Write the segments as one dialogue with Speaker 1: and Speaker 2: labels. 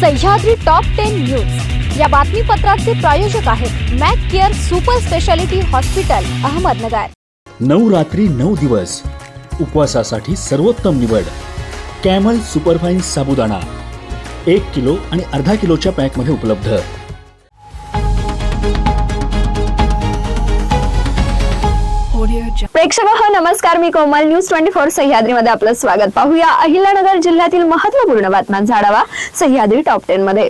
Speaker 1: Sahyadri top ten news या बातमीपत्राचे प्रायोजक आहेत Mac Care super speciality hospital Ahmednagar.
Speaker 2: नऊ रात्री नऊ दिवस. उपवासासाठी सर्वोत्तम निवड. कॅमल सुपरफाईन साबुदाणा. एक किलो आणि अर्धा किलोच्या पॅकमध्ये उपलब्ध.
Speaker 3: प्रेक्षक हो नमस्कार. मी कोमल. न्यूज ट्वेंटी फोर सह्याद्रीमध्ये आपलं स्वागत. पाहूया अहिल्यानगर जिल्ह्यातील महत्त्वपूर्ण बातम्या. झाडावा सह्याद्री टॉप टेन मध्ये.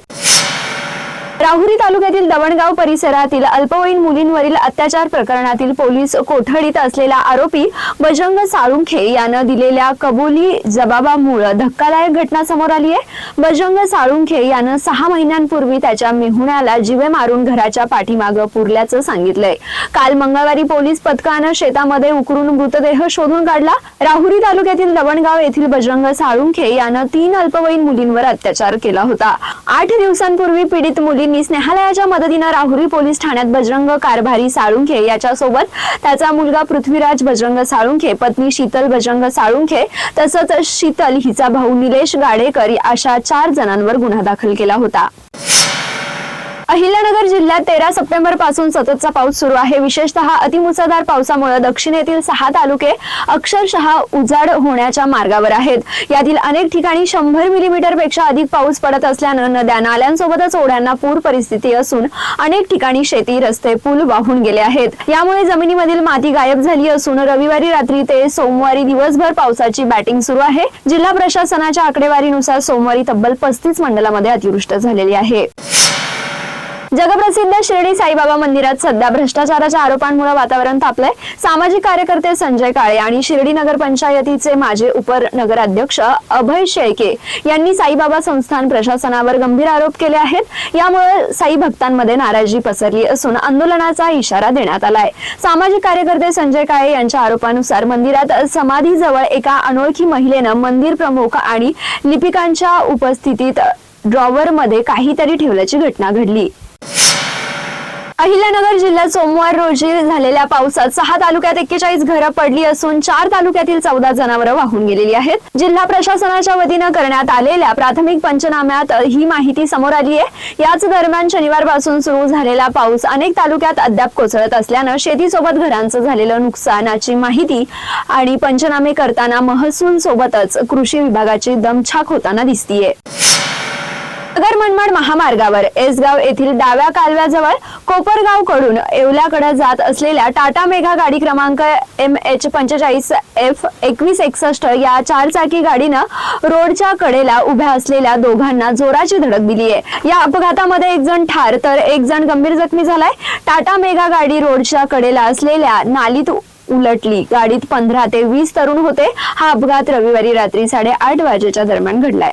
Speaker 3: राहुरी तालुक्यातील दवणगाव परिसरातील अल्पवयीन मुलींवरील अत्याचार प्रकरणातील पोलीस कोठडीत असलेला आरोपी बजरंग साळुंखे यानं दिलेल्या कबुली जबाबामुळे धक्कादायक घटना समोर आली आहे. बजरंग साळुंखे यानं सहा महिन्यांपूर्वी त्याच्या मेहुण्याला जिवे मारून घराच्या पाठीमागं पुरल्याचं सांगितलंय. काल मंगळवारी पोलीस पथकानं शेतामध्ये उकरून मृतदेह शोधून काढला. राहुरी तालुक्यातील दवणगाव येथील बजरंग साळुंखे यानं तीन अल्पवयीन मुलींवर अत्याचार केला होता. आठ दिवसांपूर्वी पीडित मुली यांनी स्नेहालयाच्या मदतीनं राहुरी पोलीस ठाण्यात बजरंग कारभारी साळुंखे याच्यासोबत त्याचा मुलगा पृथ्वीराज बजरंग साळुंखे पत्नी शीतल बजरंग साळुंखे तसंच शीतल हिचा भाऊ निलेश गाडेकर अशा चार जणांवर गुन्हा दाखल केला होता. अहिल्यानगर जिल्ह्यात तेरा सप्टेंबरपासून सततचा पाऊस सुरू आहे. विशेषतः अतिमुसळधार पावसामुळे दक्षिणेतील सहा तालुके अक्षरशः उजाड होण्याच्या मार्गावर आहेत. यातील अनेक ठिकाणी शंभर मिलीमीटरपेक्षा अधिक पाऊस पडत असल्यानं नद्या नाल्यांसोबतच ओढ्यांना पूर परिस्थिती असून अनेक ठिकाणी शेती रस्ते पूल वाहून गेले आहेत. यामुळे जमिनीमधील माती गायब झाली असून रविवारी रात्री ते सोमवारी दिवसभर पावसाची बॅटिंग सुरू आहे. जिल्हा प्रशासनाच्या आकडेवारीनुसार सोमवारी तब्बल पस्तीस मंडलामध्ये अतिवृष्टी झालेली आहे. जगप्रसिद्ध शिर्डी साईबाबा मंदिरात सध्या भ्रष्टाचाराच्या आरोपांमुळे वातावरण तापलंय. सामाजिक कार्यकर्ते संजय काळे आणि शिर्डी नगर पंचायतीचे माजी उपनगराध्यक्ष अभय शेळके यांनी साईबाबा संस्थान प्रशासनावर गंभीर आरोप केले आहेत. यामुळे साई भक्तांमध्ये नाराजी पसरली असून आंदोलनाचा इशारा देण्यात आलाय. सामाजिक कार्यकर्ते संजय काळे यांच्या आरोपानुसार मंदिरात समाधीजवळ एका अनोळखी महिलेनं मंदिर प्रमुख आणि लिपिकांच्या उपस्थितीत ड्रॉवरमध्ये काहीतरी ठेवल्याची घटना घडली. अहिल्यानगर जिल्ह्यात सोमवार रोजी झालेल्या पावसात सहा तालुक्यात एक्केचाळीस घरं पडली असून चार तालुक्यातील चौदा जनावरं वाहून गेलेली आहेत. जिल्हा प्रशासनाच्या वतीनं करण्यात आलेल्या प्राथमिक पंचनाम्यात ही माहिती समोर आली आहे. याच दरम्यान शनिवारपासून सुरू झालेला पाऊस अनेक तालुक्यात अद्याप कोसळत असल्यानं शेतीसोबत घरांचं झालेलं नुकसानाची माहिती आणि पंचनामे करताना महसूल सोबतच कृषी विभागाची दमछाक होताना दिसतीये. नगर मनमाड महामार्गावर. एसगाव येथील डाव्या कालव्याजवळ कोपरगावकडून येवल्याकडे जात असलेल्या टाटा मेघा गाडी क्रमांक एम एच पंचेचाळीस एफ एकवीस एकसष्ट या चारचाकी गाडीनं रोडच्या कडेला उभ्या असलेल्या दोघांना जोराची धडक दिली आहे. या अपघातामध्ये एक जण ठार तर एक जण गंभीर जखमी झालाय. टाटा मेघा गाडी रोडच्या कडेला असलेल्या नालीत उलटली. गाडीत पंधरा ते वीस तरुण होते. हा अपघात रविवारी रात्री साडेआठ वाजेच्या दरम्यान घडलाय.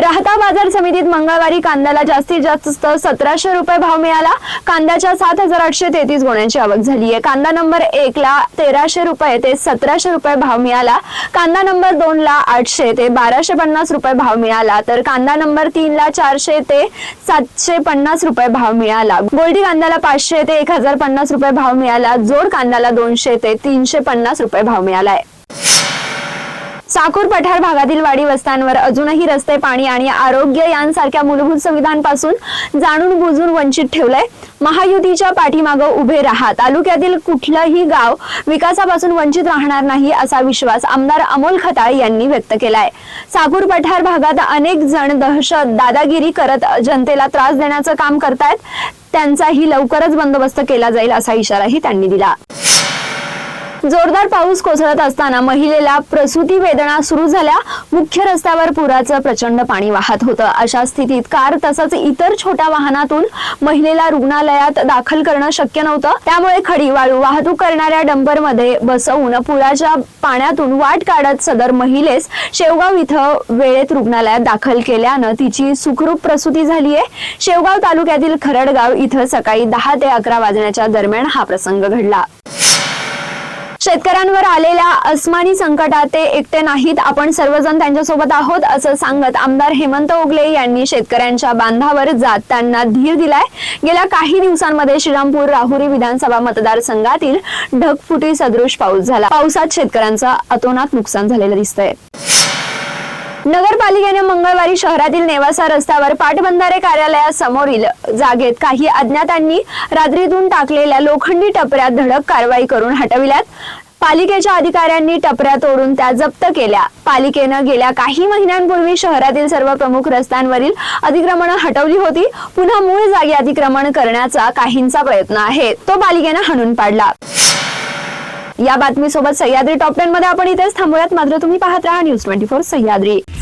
Speaker 3: राहता बाजार समितीत मंगळवारी कांद्याला जास्तीत जास्त सतराशे रुपये भाव मिळाला. कांद्याच्या सात हजार आठशे तेहतीस गोण्यांची आवक झाली आहे. कांदा नंबर एक ला तेराशे रुपये ते सतराशे रुपये भाव मिळाला. कांदा नंबर दोन ला आठशे ते बाराशे पन्नास रुपये भाव मिळाला. तर कांदा नंबर तीन ला चारशे ते सातशे पन्नास रुपये भाव मिळाला. गोल्डी कांद्याला पाचशे ते एक हजार पन्नास रुपये भाव मिळाला. जोड कांद्याला दोनशे ते तीनशे पन्नास रुपये भाव मिळाला आहे. साकूर पठार भागातील वाडी वस्त्यांवर अजूनही रस्ते पाणी आणि आरोग्य यांसारख्या मूलभूत सुविधांपासून जाणून बुजून वंचित ठेवलंय. महायुतीच्या पाठीमागं उभे राहा. तालुक्यातील कुठलंही गाव विकासापासून वंचित राहणार नाही असा विश्वास आमदार अमोल खताळ यांनी व्यक्त केलाय. साकूर पठार भागात अनेक जण दहशत दादागिरी करत जनतेला त्रास देण्याचं काम करतायत. त्यांचाही लवकरच बंदोबस्त केला जाईल असा इशाराही त्यांनी दिला. जोरदार पाऊस कोसळत असताना महिलेला प्रसूती वेदना सुरू झाल्या. मुख्य रस्त्यावर पुराचं प्रचंड पाणी वाहत होतं. अशा स्थितीत कार तसंच इतर छोट्या वाहनातून महिलेला रुग्णालयात दाखल करणं शक्य नव्हतं. त्यामुळे खडी वाळू वाहतूक करणाऱ्या डंपरमध्ये बसवून पुराच्या पाण्यातून वाट काढत सदर महिलेस शेवगाव इथं वेळेत रुग्णालयात दाखल केल्यानं तिची सुखरूप प्रसूती झाली आहे शेवगाव तालुक्यातील खरडगाव इथं सकाळी दहा ते अकरा वाजण्याच्या दरम्यान हा प्रसंग घडला. शेतकऱ्यांवर आलेल्या अस्मानी संकटात ते एकटे नाहीत. आपण सर्वजण त्यांच्यासोबत आहोत असं सांगत आमदार हेमंत ओगले यांनी शेतकऱ्यांच्या बांधावर जात त्यांना धीर दिलाय. गेल्या काही दिवसांमध्ये श्रीरामपूर राहुरी विधानसभा मतदारसंघातील ढगफुटी सदृश पाऊस झाला. पावसात शेतकऱ्यांचं अतोनात नुकसान झालेलं दिसतंय. नगरपालिकेने मंगळवारी शहरातील नेवासा रस्त्यावर पाटबंधारे कार्यालयासमोरील जागेत काही अज्ञातांनी रात्रीतून टाकलेल्या लोखंडी टपऱ्यात धडक कारवाई करून हटविल्यात. पालिकेच्या अधिकाऱ्यांनी टपऱ्या तोडून त्या जप्त केल्या. पालिकेनं गेल्या काही महिन्यांपूर्वी शहरातील सर्व प्रमुख रस्त्यांवरील अतिक्रमण हटवली होती. पुन्हा मूळ जागी अतिक्रमण करण्याचा काहींचा प्रयत्न आहे. तो पालिकेनं हाणून पाडला. या बातमीसोबत सह्याद्री टॉप टेन मध्ये आपण इथेच थांबूयात. मात्र तुम्ही पाहत राहा news twenty four Sahyadri.